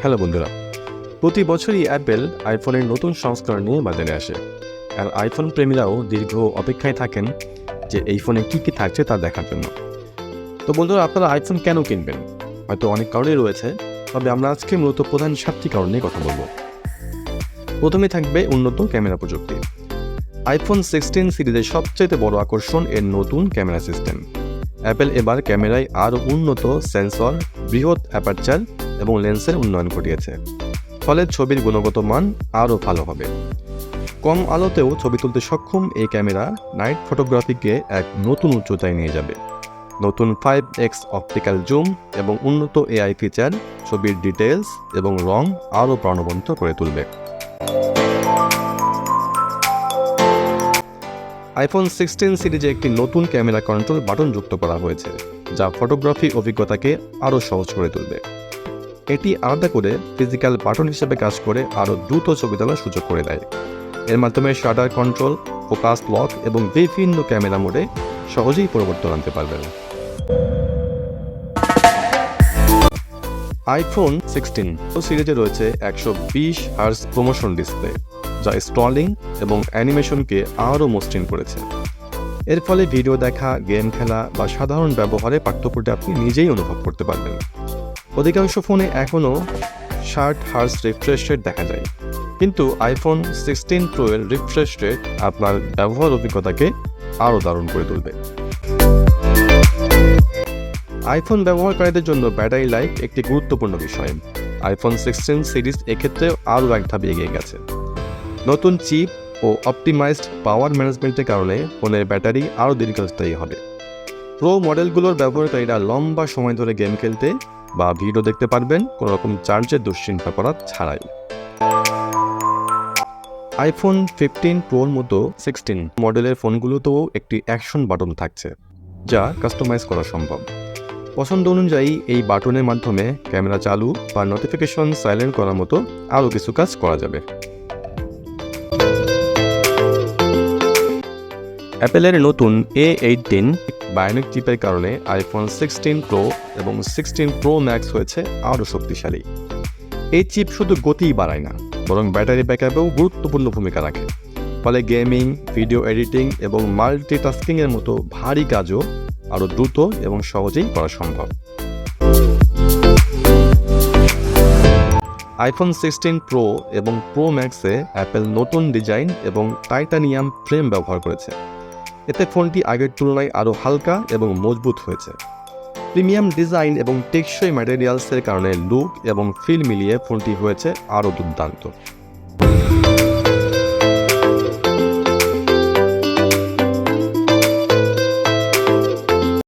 Hello বন্ধুরা, প্রতি বছরই অ্যাপেল আইফোনের নতুন সংস্করণ নিয়ে বাজারে আসে। আর আইফোন প্রেমীরাও দীর্ঘ অপেক্ষায় থাকেন যে এই ফোনে কী কী থাকছে তা দেখার জন্য। তো বন্ধুরা, আপনারা আইফোন কেন কিনবেন? হয়তো অনেক কারণেই রয়েছে, তবে আমরা আজকে মূলত প্রধান সাতটি কারণ নিয়ে কথা বলব। প্রথমে থাকবে উন্নত ক্যামেরা প্রযুক্তি। আইফোন সিক্সটিন সিরিজের সবচেয়ে বড় আকর্ষণ এর নতুন ক্যামেরা সিস্টেম। অ্যাপেল এবার ক্যামেরায় আরও উন্নত সেন্সর বৃহৎ অ্যাপারচার এবং লেন্সের উন্নয়ন ঘটিয়েছে। ফলে ছবির গুণগত মান আরও ভালো হবে। কম আলোতেও ছবি তুলতে সক্ষম এই ক্যামেরা নাইট ফটোগ্রাফিকে এক নতুন উচ্চতায় নিয়ে যাবে। নতুন ফাইভ এক্স অপটিক্যাল জুম এবং উন্নত এআই ফিচার ছবির ডিটেলস এবং রং আরও প্রাণবন্ত করে তুলবে। আইফোন সিক্সটিন সিরিজে একটি নতুন ক্যামেরা কন্ট্রোল বাটন যুক্ত করা হয়েছে, যা ফটোগ্রাফি অভিজ্ঞতাকে আরও সহজ করে তুলবে। এটি আলাদা করে ফিজিক্যাল বাটন হিসেবে কাজ করে আরও দ্রুত ছবি তোলার সুযোগ করে দেয়। এর মাধ্যমে শাটার কন্ট্রোল ফোকাস লক এবং বিভিন্ন ক্যামেরা মোডে সহজেই পরিবর্তন আনতে পারবেন। আইফোন সিক্সটিন সিরিজে রয়েছে একশো বিশ হার্স প্রমোশন ডিসপ্লে যা স্টলিং এবং অ্যানিমেশনকে আরও মসৃণ করেছে। এর ফলে ভিডিও দেখা গেম খেলা বা সাধারণ ব্যবহারে পার্থক্যটা আপনি নিজেই অনুভব করতে পারবেন। অধিকাংশ ফোনে এখনও ষাট হার্স রিফ্রেশ রেট দেখা যায়। কিন্তু আইফোন সিক্সটিন প্রো এর রিফ্রেশ রেট আপনার ব্যবহার অভিজ্ঞতাকে আরও দারুণ করে তুলবে। আইফোন ব্যবহারকারীদের জন্য ব্যাটারি লাইফ একটি গুরুত্বপূর্ণ বিষয়। আইফোন সিক্সটিন সিরিজ এক্ষেত্রে আরও এক ধাপ এগিয়ে গেছে। নতুন চিপ ও অপটিমাইজড পাওয়ার ম্যানেজমেন্টের কারণে ফোনের ব্যাটারি আরও দীর্ঘস্থায়ী হবে। প্রো মডেলগুলোর ব্যবহারকারীরা লম্বা সময় ধরে গেম খেলতে বা ভিডিও দেখতে পারবেন কোনো রকম চার্জের দুশ্চিন্তা করা ছাড়াই। আইফোন ফিফটিন প্রোর মতো সিক্সটিন মডেলের ফোনগুলোতেও একটি অ্যাকশন বাটন থাকছে, যা কাস্টমাইজ করা সম্ভব। পছন্দ অনুযায়ী এই বাটনের মাধ্যমে ক্যামেরা চালু বা নোটিফিকেশন সাইলেন্ট করার মতো আরও কিছু কাজ করা যাবে। অ্যাপেলের নতুন এ এইটিন বায়োনিক চিপের কারণে আইফোন সিক্সটিন প্রো এবং সিক্সটিন প্রো ম্যাক্স হয়েছে আরও শক্তিশালী। এই চিপ শুধু গতিই বাড়ায় না, বরং ব্যাটারি ব্যাকআপেও গুরুত্বপূর্ণ ভূমিকা রাখে। ফলে গেমিং, ভিডিও এডিটিং এবং মাল্টিটাস্কিংয়ের মতো ভারী কাজও আরও দ্রুত এবং সহজেই করা সম্ভব। আইফোন সিক্সটিন প্রো এবং প্রো ম্যাক্সে অ্যাপেল নতুন ডিজাইন এবং টাইটানিয়াম ফ্রেম ব্যবহার করেছে। এতে ফোনটি আগের তুলনায় আরও হালকা এবং মজবুত হয়েছে। প্রিমিয়াম ডিজাইন এবং টেকসই ম্যাটেরিয়ালসের কারণে লুক এবং ফিল মিলিয়ে ফোনটি হয়েছে আরও দুর্দান্ত।